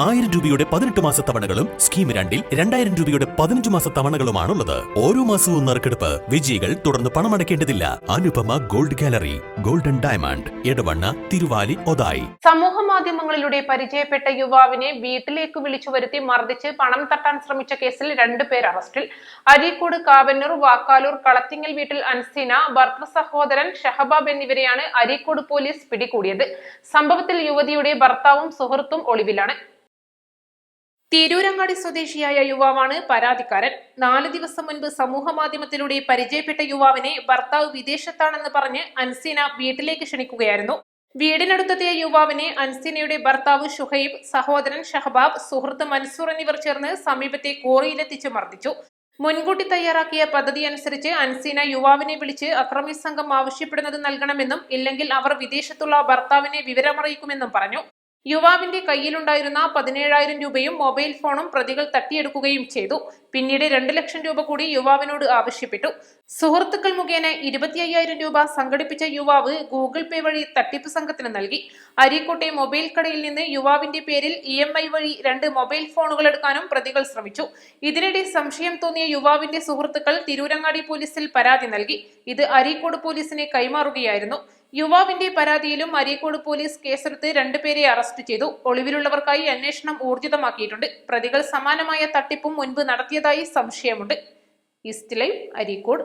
ആയിരം രൂപയുടെ പതിനെട്ട് മാസ തവണകളും സ്കീം രണ്ടിൽ രണ്ടായിരം രൂപയുടെ പതിനഞ്ച് മാസ തവണകളുമാണുള്ളത്. ഓരോ മാസവും നറുക്കെടുപ്പ് വിജയികൾ തുടർന്ന് പണമടയ്ക്കേണ്ടതില്ല. Anupama gold gallery golden diamond Edavanna Thiruvali Othayi. സമൂഹ മാധ്യമങ്ങളിലൂടെ പരിചയപ്പെട്ട യുവാവിനെ വീട്ടിലേക്ക് വിളിച്ചു വരുത്തി മർദ്ദിച്ച് പണം തട്ടാൻ ശ്രമിച്ച കേസിൽ രണ്ടുപേർ അറസ്റ്റിൽ. അരീക്കോട് കാവന്നൂർ വാക്കാലൂർ കളത്തിങ്ങൽ വീട്ടിൽ അൻസീന ഭർത്തൃ സഹോദരൻ ഷഹബാബ് എന്നിവരെയാണ് അരീക്കോട് പോലീസ് പിടികൂടിയത്. സംഭവത്തിൽ യുവതിയുടെ ഭർത്താവും സുഹൃത്തും ഒളിവിലാണ്. തിരൂരങ്ങാടി സ്വദേശിയായ യുവാവാണ് പരാതിക്കാരൻ. നാല് ദിവസം മുൻപ് സമൂഹ മാധ്യമത്തിലൂടെ പരിചയപ്പെട്ട യുവാവിനെ ഭർത്താവ് വിദേശത്താണെന്ന് പറഞ്ഞ് അൻസീന വീട്ടിലേക്ക് ക്ഷണിക്കുകയായിരുന്നു. വീടിനടുത്തെത്തിയ യുവാവിനെ അൻസീനയുടെ ഭർത്താവ് ഷുഹൈബ് സഹോദരൻ ഷഹബാബ് സുഹൃത്ത് മൻസൂർ എന്നിവർ ചേർന്ന് സമീപത്തെ കോറിയിലെത്തിച്ച് മർദ്ദിച്ചു. മുൻകൂട്ടി തയ്യാറാക്കിയ പദ്ധതി അനുസരിച്ച് അൻസീന യുവാവിനെ വിളിച്ച് അക്രമി സംഘം ആവശ്യപ്പെടുന്നത് നൽകണമെന്നും ഇല്ലെങ്കിൽ അവർ വിദേശത്തുള്ള ഭർത്താവിനെ വിവരമറിയിക്കുമെന്നും പറഞ്ഞു. യുവാവിന്റെ കയ്യിലുണ്ടായിരുന്ന പതിനേഴായിരം രൂപയും മൊബൈൽ ഫോണും പ്രതികൾ തട്ടിയെടുക്കുകയും ചെയ്തു. പിന്നീട് രണ്ട് ലക്ഷം രൂപ കൂടി യുവാവിനോട് ആവശ്യപ്പെട്ടു. സുഹൃത്തുക്കൾ മുഖേന ഇരുപത്തി അയ്യായിരം രൂപ സംഘടിപ്പിച്ച യുവാവ് ഗൂഗിൾ പേ വഴി തട്ടിപ്പ് സംഘത്തിന് നൽകി. അരീക്കോട്ടെ മൊബൈൽ കടയിൽ നിന്ന് യുവാവിന്റെ പേരിൽ ഇ എം ഐ വഴി രണ്ട് മൊബൈൽ ഫോണുകൾ എടുക്കാനും പ്രതികൾ ശ്രമിച്ചു. ഇതിനിടെ സംശയം തോന്നിയ യുവാവിന്റെ സുഹൃത്തുക്കൾ തിരൂരങ്ങാടി പോലീസിൽ പരാതി നൽകി. ഇത് അരീക്കോട് പോലീസിനെ കൈമാറുകയായിരുന്നു. യുവാവിന്റെ പരാതിയിലും അരീക്കോട് പോലീസ് കേസെടുത്ത് രണ്ടുപേരെ അറസ്റ്റ് ചെയ്തു. ഒളിവിലുള്ളവർക്കായി അന്വേഷണം ഊർജിതമാക്കിയിട്ടുണ്ട്. പ്രതികൾ സമാനമായ തട്ടിപ്പും മുൻപ് നടത്തിയതായി സംശയമുണ്ട്. East live Areekode.